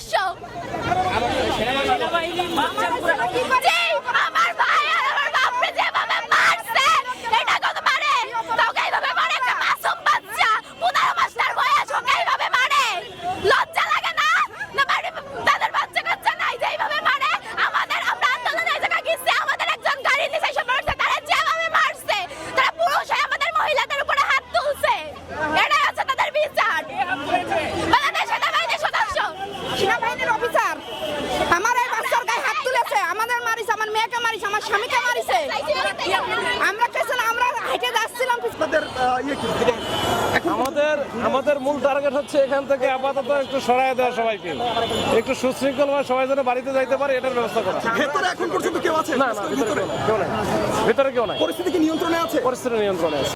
Show. মেয়েকে মারিছে আমার স্বামীকে মারিছে। আমরা কেছেন আমরা হেঁটে যাচ্ছিলাম ইয়ে আমাদের আমাদের মূল টার্গেট হচ্ছে এখান থেকে আপাতত একটু সরায় দেওয়া সবাইকে। একটু সুশৃঙ্খল ভাবে সবাই যেন বাড়িতে যাইতে পারে এটার ব্যবস্থা করা। ভেতরে এখন পর্যন্ত কেউ আছে? না না ভিতরে কেউ নাই। ভেতরে কেউ নাই। পরিস্থিতি কি নিয়ন্ত্রণে আছে? পরিস্থিতি নিয়ন্ত্রণে আছে।